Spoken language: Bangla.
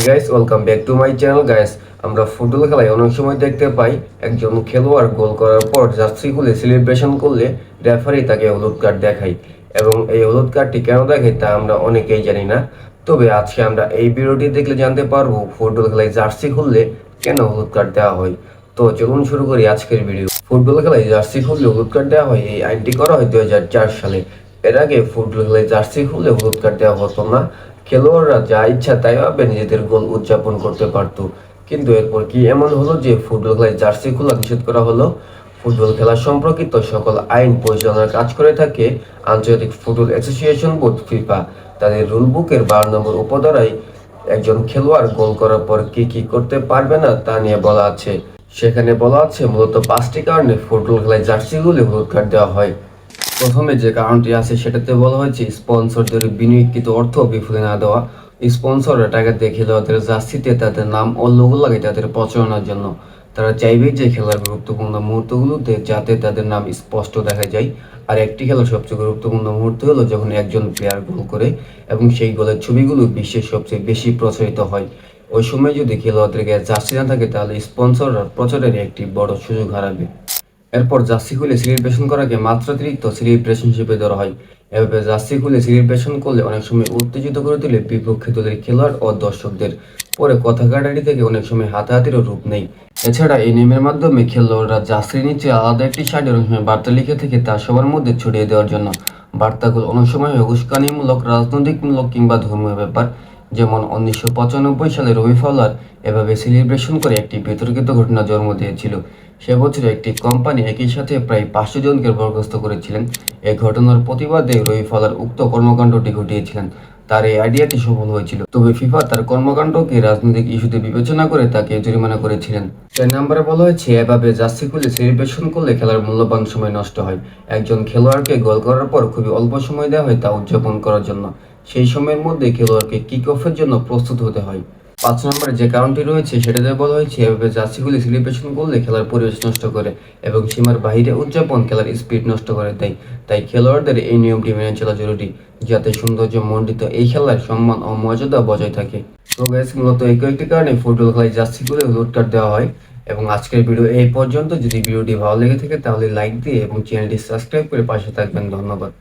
Hi guys welcome back to my channel guys আমরা ফুটবল খেলায় অনেক সময় দেখতে পাই, একজন খেলোয়াড় গোল করার পর জার্সি খুলে সেলিব্রেশন করলে রেফারি তাকে হলুদ কার্ড দেখায়। এবং এই হলুদ কার্ডটি কেন দেখায় তা আমরা অনেকেই জানি না। তবে আজকে আমরা এই ভিডিওটি দেখলে জানতে পারব ফুটবল খেলায় জার্সি খুললে কেন হলুদ কার্ড দেওয়া হয়। তো চলুন শুরু করি আজকের ভিডিও। ফুটবল খেলায় জার্সি খুললে হলুদ কার্ড দেওয়া হয়, এই আইনটি করা হয় দুই হাজার চার সালে। এর আগে ফুটবল খেলায় জার্সি খুললে হলুদ কার্ড দেওয়া হতো না। খেলোয়াড়রা যা ইচ্ছা তাই ভাবে নিজেদের গোল উদযাপন করতে পারত। কিন্তু এরপর কি এমন হলো যে ফুটবল খেলায় জার্সি খোলা নিষেধ করা হলো? ফুটবল খেলা সম্পর্কিত সকল আইন পরিচালনার কাজ করে থাকে আন্তর্জাতিক ফুটবল অ্যাসোসিয়েশন বোর্ড, ফিফা। তাদের রুল বুকের বারো নম্বর উপধারায় একজন খেলোয়াড় গোল করার পর কি কি করতে পারবে না তা নিয়ে বলা আছে। সেখানে বলা আছে, মূলত পাঁচটি কারণে ফুটবল খেলায় জার্সিগুলি হলুদ কার্ড দেওয়া হয়। প্রথমে যে কারণটি আছে সেটাতে বলা হয়েছে স্পন্সরদের বিনিয়োগকৃত অর্থ বিফলে না দেওয়া। স্পন্সররা টাকা দিয়ে খেলোয়াড়দের জার্সিতে তাদের নাম ও লোগো লাগে তাদের প্রচারণার জন্য। তারা চাইবে যে খেলার গুরুত্বপূর্ণ মুহূর্তগুলোতে যাতে তাদের নাম স্পষ্ট দেখা যায়। আর একটি খেলার সবচেয়ে গুরুত্বপূর্ণ মুহূর্ত হলো যখন একজন প্লেয়ার গোল করে এবং সেই গোলের ছবিগুলো বিশ্বের সবচেয়ে বেশি প্রচারিত হয়। ওই সময় যদি খেলোয়াড়দের গায়ে জার্সি না থাকে তাহলে স্পন্সররা প্রচারের একটি বড় সুযোগ হারাবে। এরপর জার্সি খুলে সেলিব্রেশন করাকে মাত্রাতিরিক্ত সেলিব্রেশন হিসেবে ধরা হয়। এভাবে জার্সি খুলে সেলিব্রেশন করলে অনেক সময় উত্তেজিত করে তোলে বিপক্ষে দলের খেলোয়াড় ও দর্শকদের। পরে কথা কাটারি থেকে অনেক সময় হাতাহাতিরও রূপ নেই এছাড়া এই নিয়মের মাধ্যমে খেলোয়াড়রা জার্সির নিচে আলাদা একটি শাড়ি অনেক সময় বার্তা লিখে থেকে তা সবার মধ্যে ছড়িয়ে দেওয়ার জন্য। বার্তাগুলো অনেক সময় উস্কানিমূলক রাজনৈতিকমূলক কিংবা ধর্মীয় ব্যাপার। যেমন উনিশশো পঁচানব্বই সালে রবি ফাওলার এভাবে সেলিব্রেশন করে একটি বিতর্কিত ঘটনা জন্ম দিয়েছিল। সে বছর একটি কোম্পানি একই সাথে প্রায় পাঁচশো জনকে বরখাস্ত করেছিলেন। এই ঘটনার প্রতিবাদে রবি ফাওলার উক্ত কর্মকাণ্ডটি ঘটিয়েছিলেন। তার এই আইডিয়াটি সফল হয়েছিল। তবে ফিফা তার কর্মকাণ্ডকে রাজনৈতিক ইস্যুতে বিবেচনা করে তাকে জরিমানা করেছিলেন। চার নম্বরে বলা হয়েছে, এভাবে জার্সি খুলে সেলিব্রেশন করলে খেলার মূল্যবান সময় নষ্ট হয়। একজন খেলোয়াড়কে গোল করার পর খুবই অল্প সময় দেওয়া হয় তা উদযাপন করার জন্য। সেই সময়ের মধ্যে খেলোয়াড়কে কিক অফের জন্য প্রস্তুত হতে হয়। পাঁচ নম্বরে যে কারণটি রয়েছে, সেটাতে বলা হয়েছে, এভাবে জার্সিগুলি সেলিব্রেশন করলে খেলার পরিবেশ নষ্ট করে এবং সীমার বাইরে উদযাপন খেলার স্পিড নষ্ট করে দেয়। তাই খেলোয়াড়দের এই নিয়মটি মেনে চলা জরুরি, যাতে সৌন্দর্য মণ্ডিত এই খেলার সম্মান ও মর্যাদা বজায় থাকে। তো গ্যাস মূলত এই কয়েকটি কারণে ফুটবল খেলায় জার্সিগুলো হলুদ কার্ড দেওয়া হয়। এবং আজকের ভিডিও এই পর্যন্ত। যদি ভিডিওটি ভালো লেগে থাকে, তাহলে লাইক দিয়ে এবং চ্যানেলটি সাবস্ক্রাইব করে পাশে থাকবেন। ধন্যবাদ।